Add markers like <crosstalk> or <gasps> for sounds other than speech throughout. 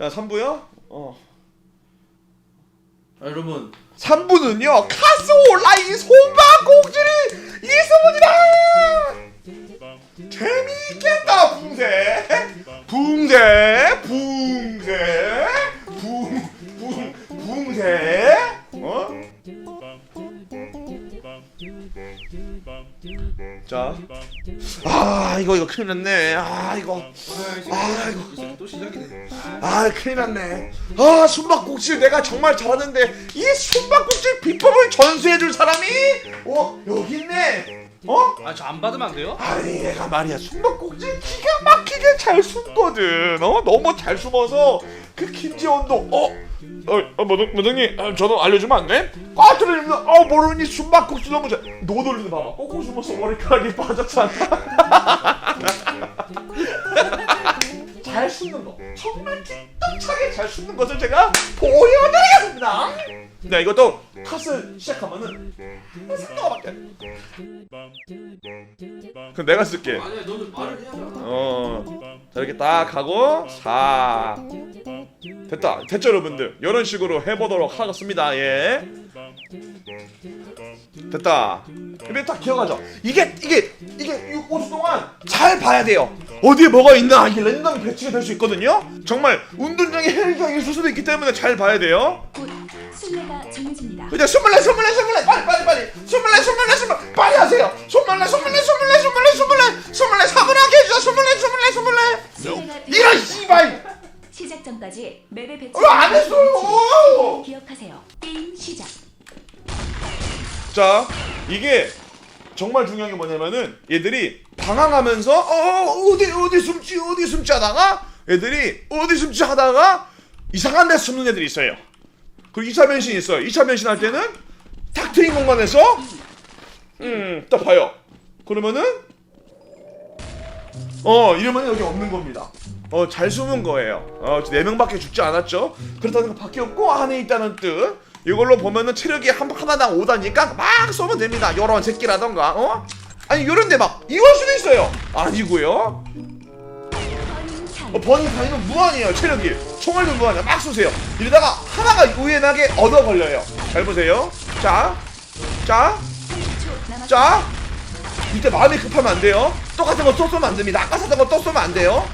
자 3부요? 어. 아, 여러분. 3부는요 카스 온라인 손바꼭질이 있습니다! 재미있겠다 붕대! 붕대 붕대 붕, 붕, 붕대 자. 아, 이거, 이거 큰일 났네. 아, 이거. 아, 이거. 또 시작이네. 아, 큰일 났네. 아, 숨바꼭질 내가 정말 잘하는데, 이 숨바꼭질 비법을 전수해줄 사람이, 어, 여기 있네. 어? 아 저 안 받으면 안 돼요? 아니, 얘가 말이야. 숨바꼭질 기가 막히게 잘 숨거든. 어? 너무 잘 숨어서, 그 김지원도, 어? 어, 어 모동, 모동님, 어, 저도 알려주면 안 돼? 까트리면서, 어, 모르니 숨바꼭질 너무 잘. 노돌리는 봐봐. 꼭꼭 숨어서 머리카락이 <laughs> 빠졌잖아. <laughs> 잘 숨는 거. 정말 기똥차게 잘 숨는 것을 제가 보여드리겠습니다. 네, 이것도 컷을 시작하면은 상관밖에. 그럼 내가 쓸게. 아니야 너는 말을 해야 돼. 어, 자 이렇게 딱 하고 사 됐다. 됐죠 여러분들? 이런 식으로 해보도록 하겠습니다. 예. 됐다. 근데 딱 기억하죠? 이게 이게 이게 5주 동안 잘 봐야 돼요. 어디에 뭐가 있나 이게 랜덤 배치가 될 수 있거든요? 정말 운동장에 헬기가 있을 수도 있기 때문에 잘 봐야 돼요 곧 순례가 정해집니다. 그냥 스물네 스물네 스물네 빨리 빨리 빨리 스물네 스물네 스물 빨리 하세요 스물네 스물네 스물네 스물네 스물네 스물네 사분하게 해주자 스물네 스물네 스물네 순례가 이런. 씨발 시작 전까지 맵의 배치. 왜안 했어요? 기억하세요. 게임 시작. 자 이게 정말 중요한 게 뭐냐면은 얘들이 방황하면서 어 어디 어디 숨지 어디 숨지 하다가 애들이 어디 숨지 하다가 이상한 데 숨는 애들이 있어요 그리고 2차 변신이 있어요. 2차 변신할 때는 탁 트인 공간에서 음 딱 봐요. 그러면은 어 이러면 여기 없는 겁니다. 어 잘 숨은 거예요. 어네 명밖에 죽지 않았죠. 그렇다는 건 밖에 없고 안에 있다는 뜻. 이걸로 보면은 체력이 한 하나당 5다니까 막 쏘면 됩니다. 요런 새끼라던가 어? 아니 요런데 막 이걸 수도 있어요. 아니고요 어, 버닝 타임은 무한이에요 체력이. 총알도 무한이야. 막 쏘세요. 이러다가 하나가 우연하게 얻어 걸려요. 잘 보세요. 자자 30초 남았습니다. 자. 이때 마음이 급하면 안 돼요. 똑같은 거 또 쏘면 안 됩니다. 아까 샀던 거 또 쏘면 안 돼요.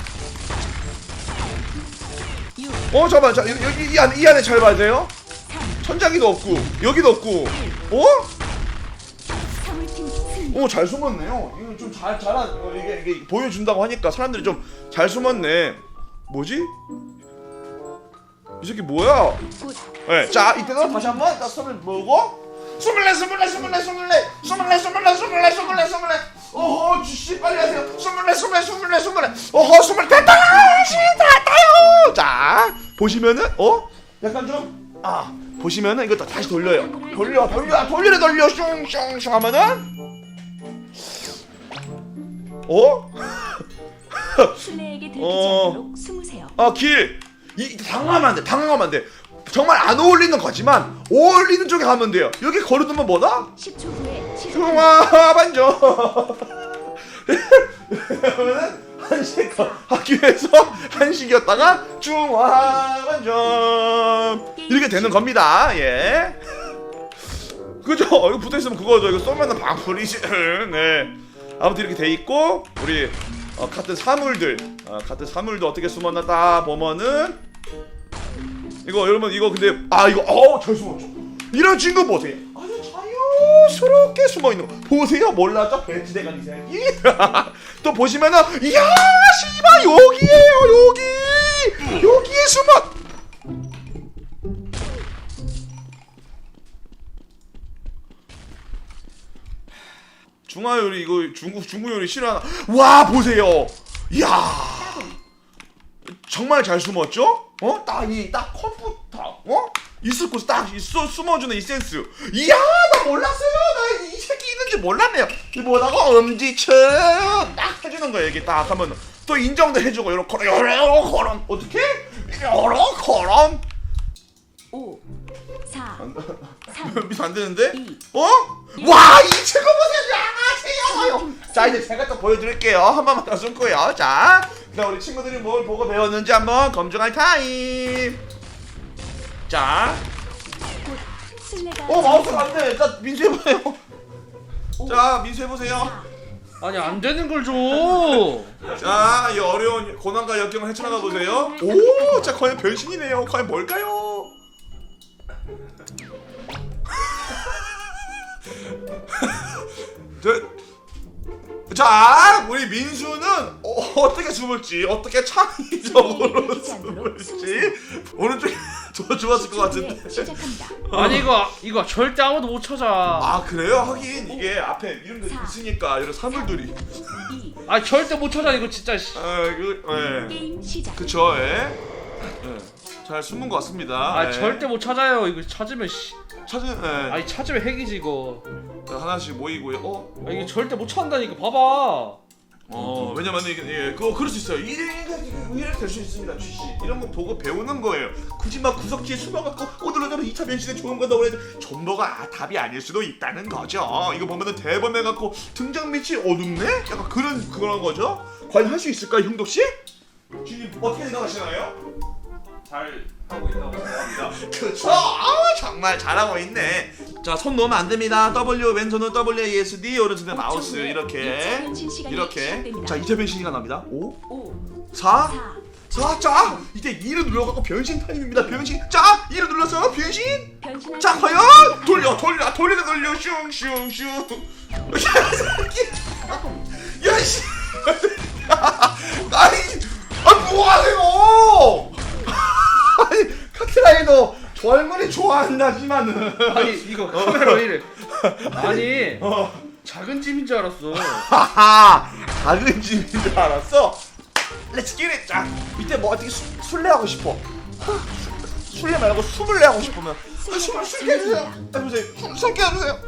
6, 어 잠깐만. 자 여기, 이, 안에, 이 안에 잘 봐야 돼요. 3, 천장이도 없고 여기도 없고. 어? 어잘 숨었네요. 이거 좀 잘 잘한 어, 이게, 이게 보여준다고 하니까 사람들이 좀 잘 숨었네. 뭐지? 이 새끼 뭐야? 곧 네, 자 이때도 다시 한번 딱 손을 모으고? 스물네 스물네 스물네 스물네 스물네 스물네 스물네 스물네 스물네 어허 주씨 빨리 하세요. 스물네 스물네 스물네 스물네 어허 스물 됐다! 됐다요! 자 보시면은 어? 약간 좀 아 보시면은 이거 다시 돌려요. 돌려 돌려 돌려 돌려. 슝슝슝 하면은 어? 순례에게 들키지 어. 않도록 숨으세요. 아, 길. 이 당하면 안 돼. 당하면 안 돼. 정말 안 어울리는 거지만 어울리는 쪽에 가면 돼요. 여기 걸어두면 뭐다? 10초 후에 시작. 중화 반전. 그러면은 한식 학교에서 한식이었다가 중화 반전 이렇게 되는 겁니다. 예. 그죠? 이거 붙어 있으면 그거죠. 이거 쏘면은 방풀이지. <laughs> 네. 아무튼 이렇게 돼 있고 우리 어, 같은 사물들, 어, 같은 사물도 어떻게 숨었나 딱 보면은 이거 여러분 이거 근데 아 이거 어잘 숨었죠. 이런 친구 보세요. 아주 자연스럽게 숨어 있는 거 보세요. 몰랐죠? 배치대가리 새끼. <laughs> 또 보시면은 이야 씨발 여기에요 여기 여기에 숨어. 중화 요리 이거 중국 중국 요리 싫어하나? 와 보세요. 이야 정말 잘 숨었죠? 어? 딱 이 딱 컴퓨터 어? 있을 곳에 딱 있어 숨어주는 이 센스. 이야 나 몰랐어요. 나 이 새끼 있는지 몰랐네요. 이 뭐라고 엄지척 딱 해주는 거예요. 이게 딱 하면 또 인정도 해주고 요렇게 요렇게 어떻게? 요렇게 5, 4, 3, 미소 안 되는데? 이. 어? 와, 이 친구 보세요. 야, 안녕하세요. 자 이제 제가 또 보여드릴게요. 한 번만 더 숨고요. 자, 그다음 우리 친구들이 뭘 보고 배웠는지 한번 검증할 타임. 자, 어 마우스가 안 돼. 자 민수 해보세요. 자 민수 해보세요. 아니 안 되는 걸 줘. 자, 이 어려운 고난과 역경을 헤쳐나가 보세요. 오, 자 과연 변신이네요. 과연 뭘까요? <laughs> 저, 자, 우리 민수는 어, 떻게 숨을지, 어떻게 창의적으로 숨을지 오른쪽이 <laughs> 더 좋았을 것 같은데. 시작합니다. <laughs> 아니 이거 이거 절대 아무도 못 찾아. 아 그래요? 하긴 이게 앞에 이름들이 있으니까 이런 사물들이. 2 아 절대 못 찾아 이거 진짜. 씨. 아, 그, 예. 게임 시작. 그쵸, 예. 예. 잘 숨은 것 같습니다. 아 예. 절대 못 찾아요. 이거 찾으면 씨. 찾은, 예. 아니 찾으면 핵이지 이거. 자, 하나씩 모이고요. 어? 아, 이게 절대 못 찾는다니까. 봐봐. 어, 왜냐면 이게 예, 그거 그럴 수 있어요. 이래 이래 될수 있습니다, 쥐씨. 이런 거 보고 배우는 거예요. 굳이 막 구석지에 숨어갖고 오늘은 저는 2차 변신에 좋은 거다 그래도 전부가 아, 답이 아닐 수도 있다는 거죠. 이거 보면은 대범해갖고 등장 밑이 어둡네? 약간 그런 그런 거죠. 과연 할 수 있을까 요, 형덕 씨? 주님 어떻게 생각하시나요? 잘 하고 있다고 생각합니다. <laughs> 그쵸? 아 정말 잘하고 있네. 자, 손 놓으면 안 됩니다. W 왼손은 WASD, 오른손은 마우스 이렇게 이렇게. 시작됩니다. 자, 이제 변신이 납니다. 5, 5 4, 4 자, 자, 이제 2를 눌러갖고 변신 타임입니다. 변신. 자, 2를 눌러서 변신. 자, 과연. 돌려, 돌려, 돌려, 돌려, 슝슝슝. <laughs> 야, 씨. <laughs> 아니, 아, 뭐 하세요? 아니, 카트라이더 젊은이 좋아한다지만은. 아니 이거 카메라 왜 이래? <laughs> 아니 어. 작은 짐인 줄 알았어. 하하, 작은 집인 줄 알았어. 렛츠 기릿. 자, 밑에 뭐 어떻게 수, 술래하고 싶어? 술래 말고 숨을 내 하고 싶으면 아, 숨을 숨게 해주세요. 해보세요. 숨 숨게 해주세요.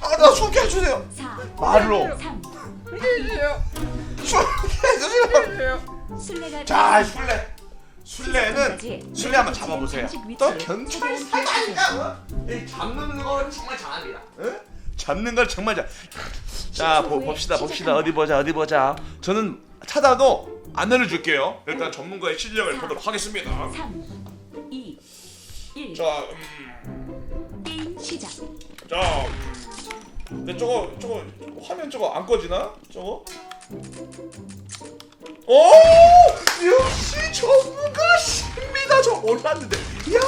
아, 나 숨게 해주세요. 4 말로 3 숨게 해주세요. 술래가 자. 술래. 술래는 술래 한번 잡아보세요. 또 경찰 사다니까. 이 잡는 걸 정말 잘합니다. 응? 잡는 걸 정말 잘. 자, 보, 봅시다, 봅시다. 어디 보자, 어디 보자. 저는 찾아도 안 알려줄게요. 일단 전문가의 실력을 보도록 하겠습니다. 3 2 1 자, 음, 게임 시작. 자, 음, 근데 저거, 저거 화면 저거 안 꺼지나? 저거? 오, 역시 전문가십니다. 저 몰랐는데, 이야.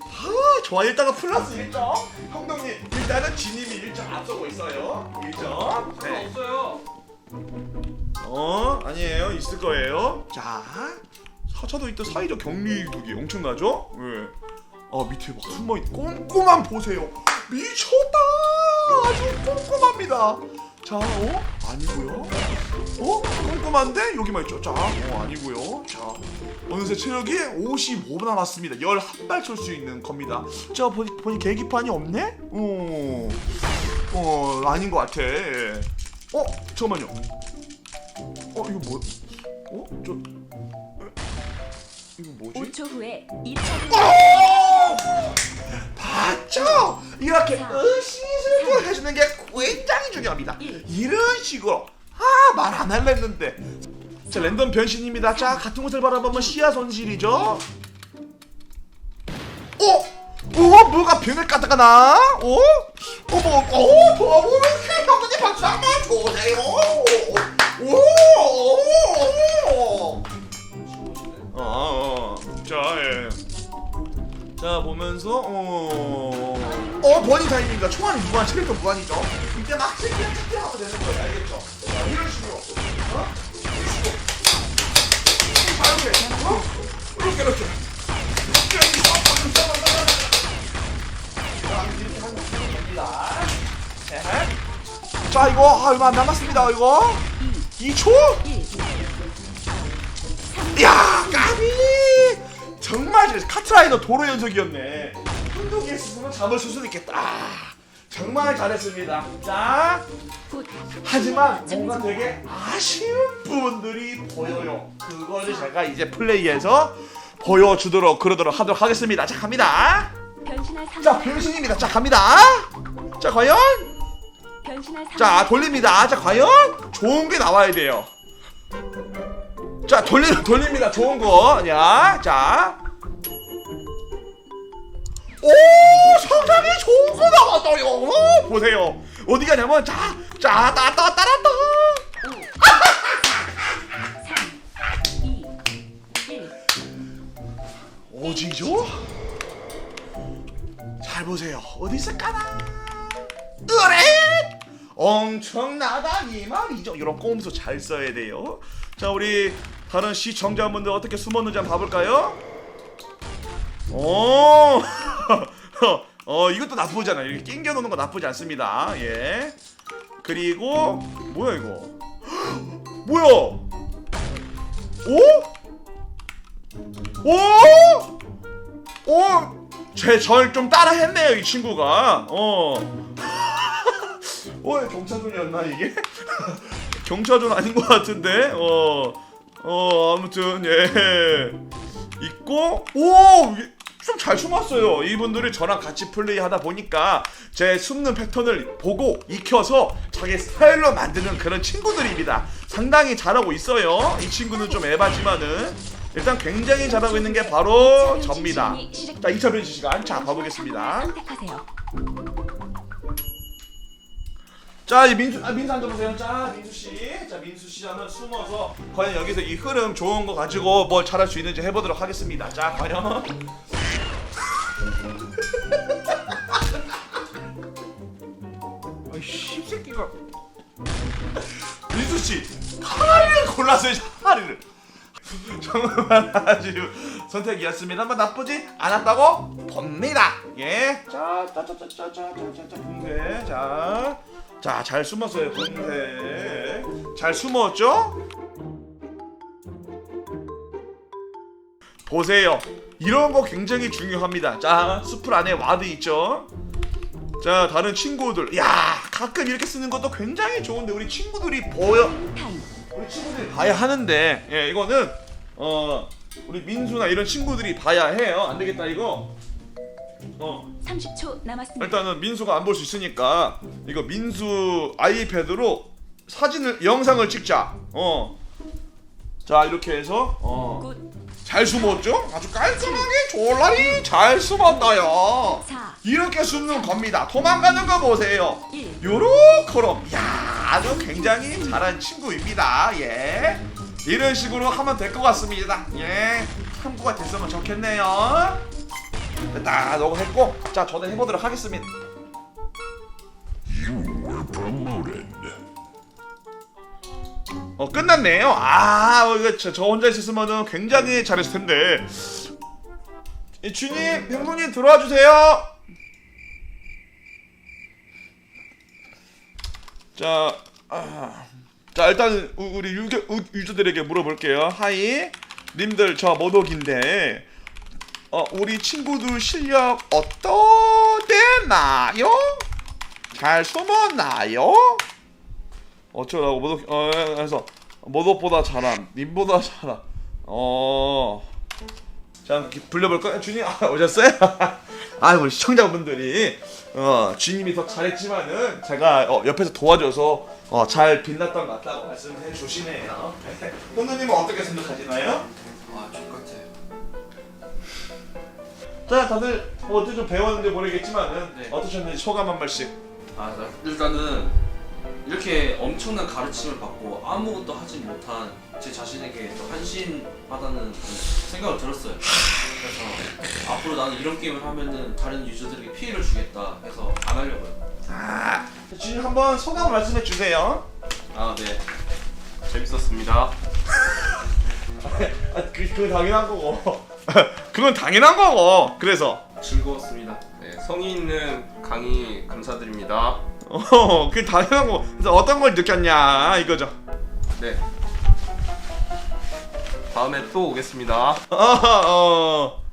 아, 좋아. 일단은 플러스 1점. 형동님, 일단은 지님이 1점 앞서고 있어요. 1점. 네. 없어요. 어 아니에요 있을 거예요 자 사차도 있던 사이적 격리국이 엄청나죠 예. 아 밑에 막 숨어있 꼼꼼한 보세요 미쳤다 아주 꼼꼼합니다 자 어? 아니고요 어? 꼼꼼한데 여기만 있죠 자 어, 아니고요 자 어느새 체력이 55 남았습니다 11발 쏠 수 있는 겁니다 자 보니, 보니 계기판이 없네? 어, 어 아닌 것 같아 예. 어? 잠깐만요 어 이거 뭐? 어? 저 에? 이거 뭐지? 5초 후에 2차를 오! 봤죠? 이렇게 으시스를 해주는 게 굉장히 중요합니다. 이런 식으로 아 말 안 할라 했는데 자 랜덤 변신입니다. 자 같은 곳을 바라보면 시야 손실이죠. 어? 어? 뭐가 변을 까다가나? 어? 어머, 어? 도와보면 형님 박수 한번 주세요. 오, 오, 오. 어, 어, 자, 예. 자 보면서 어, 어 버닝 타임입니다. 총알이 무한, 체력도 무한이죠. 이제 막 체력 체력하면 되는 거예요, 알겠죠? 자, 이런 식으로, 어? 이렇게, 어? 이렇게, 이렇게. 이렇게 이렇게 하면. 자, 이거 아, 얼마 안 남았습니다. 이거 2초. 1야 까비 정말 잘- 카트라이더 도로 연속이었네 한동에 스스로 잡을 수는 있겠다 아, 정말 잘했습니다 자곧 하지만 뭔가 되게 아쉬운 부분들이 보여요 그거를 제가 이제 플레이에서 보여주도록 그러도록 하도록 하겠습니다 자 갑니다 자 변신입니다 자 갑니다 자 과연 자. 돌립니다. 자 과연 좋은 게 나와야 돼요. 자 돌리 돌립니다. 좋은 거. 야, 자. 오 상당히 좋은 거 나왔어요. 어, 보세요. 어디 가냐면 자, 자, 따따 따라따. 3, 2, 1. 오지죠? 잘 보세요. 어디 있을까나? 으레! 엄청나다 이 말이죠. 이런 꼼수 잘 써야 돼요. 자, 우리 다른 시청자분들 어떻게 숨었는지 한번 봐볼까요? 오, <laughs> 어 이것도 나쁘지 않아요. 이렇게 낑겨 놓는 거 나쁘지 않습니다. 예. 그리고 뭐야 이거? <gasps> 뭐야? 오? 오? 오? 제 절 좀 따라 했네요, 이 친구가. 어. <laughs> 어, 경차존이었나 이게? <laughs> 경차존 아닌 것 같은데. 어. 어, 아무튼 예. 있고 오! 좀 잘 숨었어요. 이분들이 저랑 같이 플레이하다 보니까 제 숨는 패턴을 보고 익혀서 자기 스타일로 만드는 그런 친구들입니다. 상당히 잘하고 있어요. 이 친구는 좀 에바지만은 일단 굉장히 잘하고 있는 게 바로 접니다. 자, 2차 변신 시간. 자, 가보겠습니다. 자, 이 민수, 아, 민수 앉아보세요. 자, 민수 씨. 자, 민수 씨는 숨어서 과연 여기서 이 흐름 좋은 거 가지고 뭘 잘할 수 있는지 해보도록 하겠습니다. 자, 과연. 아이, 새끼가. 민수 씨, 하리를 골랐어요, 하리를. 정말 아주 선택이었습니다만 나쁘지 않았다고 봅니다. 예. 자, 짜짜짜짜짜짜짜 붕대. 자, 자, 잘 숨었어요, 붕대. 잘 숨었죠? 보세요. 이런 거 굉장히 중요합니다. 자, 수풀 안에 와드 있죠? 자, 다른 친구들. 야, 가끔 이렇게 쓰는 것도 굉장히 좋은데 우리 친구들이 보여. 우리 친구들이 봐야 하는데 예 이거는 어 우리 민수나 이런 친구들이 봐야 해요 안 되겠다 이거 어. 30초 남았습니다. 일단은 민수가 안 볼 수 있으니까 이거 민수 아이패드로 사진을 영상을 찍자. 어 자 이렇게 해서 어잘 굿. 숨었죠? 아주 깔끔하게 졸라리 잘 숨었다요? 4, 이렇게 숨는 겁니다. 도망가는 거 보세요. 1. 요렇게럼. 야 아주 굉장히 잘한 친구입니다. 예. 이런 식으로 하면 될 것 같습니다. 예. 참고가 됐으면 좋겠네요. 됐 다. 너무 했고 자 저는 해보도록 하겠습니다. 어 끝났네요. 아 어, 이거 저, 저 혼자 있었으면 굉장히 잘했을 텐데. 이 주님 병문님 들어와 주세요. 자, 아, 자 일단 우- 우리 유저들에게 물어볼게요. 하이, 님들 저 모독인데, 어 우리 친구들 실력 어떠되나요? 잘 숨었나요? 어쩌라고 모독 어 해서 모독보다 잘함, 님보다 잘함. 어. 자, 이렇게 불러볼까요? 주님, 아, 오셨어요? <laughs> 아, 우리 시청자분들이, 어, 주님이 더 잘했지만은, 제가, 어, 옆에서 도와줘서, 어, 잘 빛났던 것 같다고 말씀해 주시네요. <laughs> 형님은 어떻게 생각하시나요? 아. 자, 다들, 뭐, 어떻게 좀 배웠는지 모르겠지만은, 네. 어떠셨는지 소감 한 말씩. 아 나- 일단은 이렇게 엄청난 가르침을 받고 아무것도 하지 못한 제 자신에게 또 한심하다는 생각을 들었어요. 그래서 앞으로 나는 이런 게임을 하면은 다른 유저들에게 피해를 주겠다 해서 안 하려고요. 아, 주님 한번 소감 말씀해 주세요. 아 네. 재밌었습니다. <laughs> 아, 그, 그건 당연한 거고. <laughs> 그건 당연한 거고. 그래서. 즐거웠습니다. 네, 성의 있는 강의 감사드립니다. 어, 그게 당연한 거. 그래서 어떤 걸 느꼈냐 이거죠. 네. 다음에 또 오겠습니다. <laughs> 어, 어.